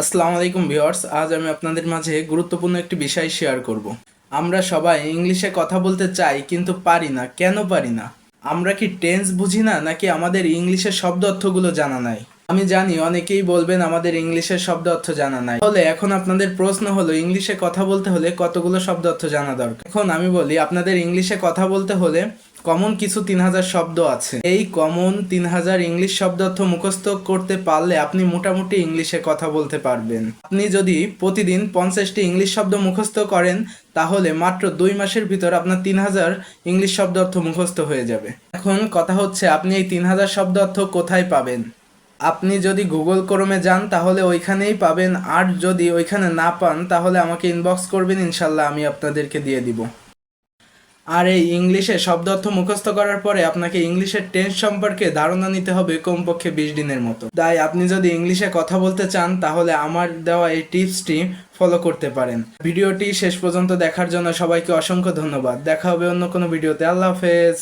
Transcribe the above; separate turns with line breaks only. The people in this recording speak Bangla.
আসসালামু আলাইকুম ভিউয়ার্স, আজ আমি আপনাদের মাঝে গুরুত্বপূর্ণ একটি বিষয় শেয়ার করব। আমরা সবাই ইংলিশে কথা বলতে চাই, কিন্তু পারি না। কেন পারি না? আমরা কি টেন্স বুঝি না, নাকি আমাদের ইংলিশের শব্দ অর্থগুলো জানা নাই? আমি জানি, অনেকেই বলবেন আমাদের ইংলিশের শব্দ অর্থ জানা নাই। তাহলে এখন আপনাদের প্রশ্ন হলো, ইংলিশে কথা বলতে হলে কতগুলো শব্দ অর্থ জানা দরকার? এখন আমি বলি, আপনাদের ইংলিশে কথা বলতে হলে কমন কিছু তিন হাজার শব্দ আছে। এই কমন তিন হাজার ইংলিশ শব্দ অর্থ মুখস্থ করতে পারলে আপনি মোটামুটি ইংলিশে কথা বলতে পারবেন। আপনি যদি প্রতিদিন পঞ্চাশটি ইংলিশ শব্দ মুখস্থ করেন, তাহলে মাত্র দুই মাসের ভিতর আপনার তিন হাজার ইংলিশ শব্দ অর্থ মুখস্থ হয়ে যাবে। এখন কথা হচ্ছে, আপনি এই তিন হাজার শব্দ অর্থ কোথায় পাবেন? আপনি যদি গুগল ক্রোমে যান, তাহলে ওইখানেই পাবেন। আর যদি ওইখানে না পান, তাহলে আমাকে ইনবক্স করবেন, ইনশাল্লাহ আমি আপনাদেরকে দিয়ে দিব। আর এই ইংলিশে শব্দ অর্থ মুখস্থ করার পরে আপনাকে ইংলিশের টেন্স সম্পর্কে ধারণা নিতে হবে কমপক্ষে বিশ দিনের মতো। তাই আপনি যদি ইংলিশে কথা বলতে চান, তাহলে আমার দেওয়া এই টিপসটি ফলো করতে পারেন। ভিডিওটি শেষ পর্যন্ত দেখার জন্য সবাইকে অসংখ্য ধন্যবাদ। দেখা হবে অন্য কোনো ভিডিওতে। আল্লাহ হাফেজ।